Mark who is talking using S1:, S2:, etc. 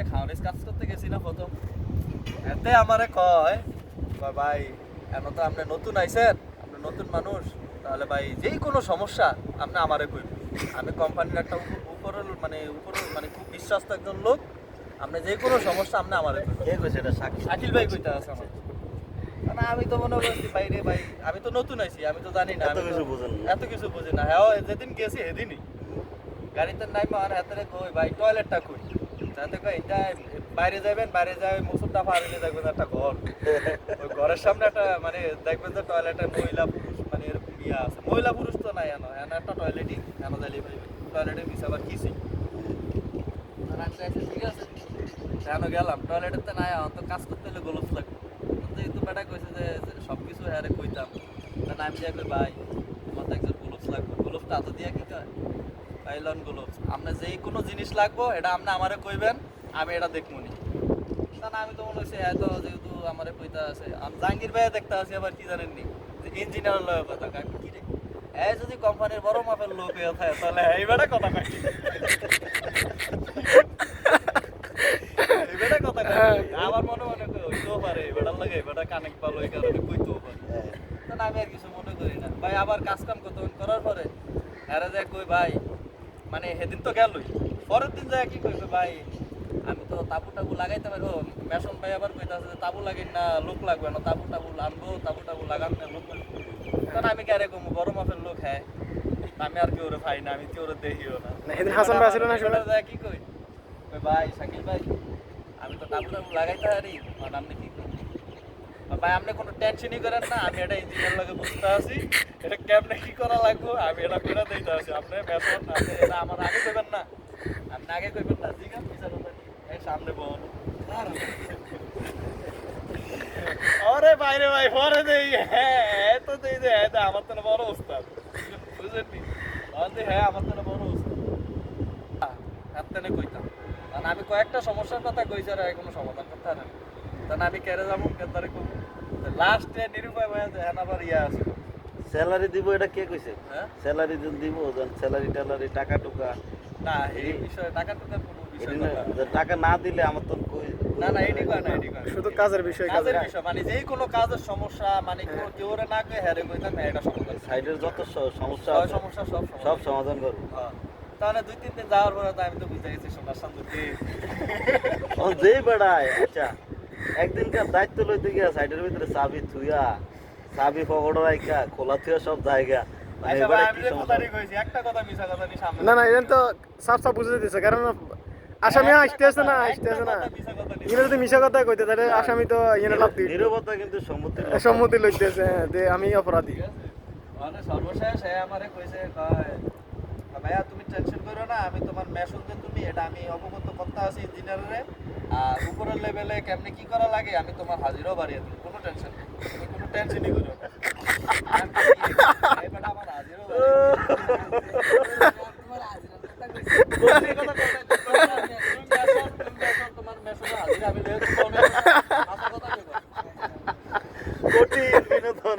S1: যে খাওয়ানিস কাজ করতে গেছি না প্রথম। এতে আমারে কয় ভাই এখন তো আপনি নতুন আইছেন আপনি নতুন মানুষ তাহলে ভাই যেই কোনো সমস্যা আপনি আমারে কইবেন। আমি কোম্পানির একটা উপ- উপরের মানে উপরের মানে খুব বিশ্বস্ত একজন লোক। আপনি যে কোনো সমস্যা আপনি আমারে কইবেন।
S2: কে কইছে এটা?
S1: শাকিল। ভাই কইতে আছে আমার। না আমি তো মনে করছি বাইরে ভাই আমি তো নতুন আইছি আমি তো জানি না
S2: এত কিছু বুঝেন
S1: এত কিছু বুঝি না। হ্যাঁ যেদিন গেছি সেদিনই গাড়িতে নাই আর হাতে কই ভাই টয়লেটটা কই? তাতে এটা বাইরে যাবেন বাইরে যাবে মুসুরটা পার হইলে দেখবেন একটা ঘর। ওই ঘরের সামনে একটা মানে দেখবেন যে টয়লেটে মহিলা পুরুষ মানে এরকম ইয়া আছে। মহিলা পুরুষ তো নাই এনো এনো একটা টয়লেটই এনো যাইলে টয়লেটের পিছে আবার কিসি ঠিক আছে। কেন গেলাম, টয়লেটের তো নাই আমার তো কাজ করতে হলে গোলস লাগবে। যেহেতু বেটা কইছে যে সব কিছু হ্যারে কইতাম। আমি যাই ভাই আমার তো একজন গোলস লাগবে। গোলসটা হাতে দিয়া কি কয়? পাইলন গোলস আপনার যেই কোনো জিনিস লাগবো, এটা আপনি আমারে কইবেন, আমি এটা দেখব নি। না, আমি তো মনে হচ্ছে এত যেহেতু আমার কইতা আছে। আমি জাহাঙ্গীর ভাই দেখতে আছি আবার কি জানেন নি? ইঞ্জিনিয়ার লয় কথা কাক কি রে? এই যদি কোম্পানির বড় মাপের লোক হয়ে থাকে, তাহলে এই বেটা কথা কাই আমার মনে মনে হইতেও পারে, এই বেটার লাগে এই বেটা কানেক্ট পালো এই কারণে কইতেও পারে। আমি আর কিছু মনে করি না। ভাই, আবার কাজ কাম কত করার পরে? এরা যে কই ভাই মানে সেদিন তো গেলই। পরের দিন যায় কি কইবে ভাই আমি তো তাবু টাবু লাগাইতে পারব। মেশন ভাই আবার কইতাছে যে তাবু লাগাই না লোক লাগবে না তাবু টাবু আনব তাবু টাবু লাগান না লোক লাগবে। কারণ আমি কে রকম বড় মাপের লোক হ্যাঁ। আমি আর কেউ ভাই না আমি কেউ দেখিও না।
S3: না, সেদিন হাসান ভাই ছিল না শুনে?
S1: যায় কি কই? কই ভাই শাকিল ভাই আমি তো তাবু টাবু লাগাইতে পারি মানে আপনি কি আর ভাই আপনি কোনো টেনশনই করেন না আমি এটা ইঞ্জিনিয়ার লাগে বুঝতে আছি। এটা কেমনে কি করা লাগবে? আমি এটা করে দিতে আছি। আপনি বেতন আপনি এটা আমার আগে দেবেন না। আপনি আগে কইবেন না ঠিক আছে? বিচার সামনে বল। আরে বাইরে ভাই পরে দেই। হ্যাঁ এত দেই যে হ্যাঁ দে, আমার তো বড় ওস্তাদ। বুঝলেন নি হ্যাঁ আমার তো বড় ওস্তাদ। হাতে কইতাম। কারণ আমি কয়েকটা সমস্যার কথা কইছি আর কোনো সমাধান করতে পারে না আমি কেড়ে যাব? কেদারে করব লাস্টে নিরুপায় হয়ে যায় হ্যাঁ আবার ইয়া আছে।
S2: স্যালারি দিব এটা কে কইছে?
S1: হ্যাঁ?
S2: স্যালারি দিব স্যালারি ট্যালারি টাকা টুকা।
S1: না এই বিষয়ে টাকা টুকার কোনো বিষয় না
S2: না, টাকা না দিলে আমার তো
S1: না না কয় না কয়
S3: শুধু কাজের বিষয়
S1: কাজের
S3: কাজের
S1: বিষয় মানে যেই কোনো কাজের সমস্যা মানে কেউ কেউ ওরে না কয়ে হ্যারে কইতাম হ্যাঁ এটা সমাধান
S2: সাইডের যত সমস্যা
S1: সব সমস্যা সব
S2: সব সমাধান করব।
S1: তাহলে দুই তিন দিন যাওয়ার পরে তো আমি তো বুঝে গেছি সোনার শান্তি।
S2: ও যেই বেড়ায় আচ্ছা। একদিনকার দায়িত্ব লইতে গিয়া সাইডের ভিতরে চাবি থুইয়া চাবি পকেট রাইকা খোলা থুয়া সব জায়গা। মানে
S1: আচ্ছা নি সামনে
S3: না না এটা তো সাফ সাফ বুঝে দিতেছে কারণ আসামি আসতে আসে না আসতে আসে না। ইনে যদি মিশা কথা কইতে তাহলে আসামি তো ইনে লাভ দিই
S2: নীরবতা কিন্তু সম্মতি
S3: সম্মতি লইতেছে হ্যাঁ, যে আমি অপরাধী।
S1: মানে সর্বশেষ হ্যাঁ আমারে কইছে, কয়, ভাইয়া তুমি টেনশন করো না, আমি তোমার মেশনকে তুমি এটা আমি অবগত করতে আছি ইঞ্জিনিয়ারে আর লেভেলে কেমনি কি করা লাগে, আমি তোমার হাজিরও বাড়িয়ে দিই কোনো টেনশন নেই কোনো টেনশনই করো আমার হাজিরও তোমার মেশনে আমি বিনোদন।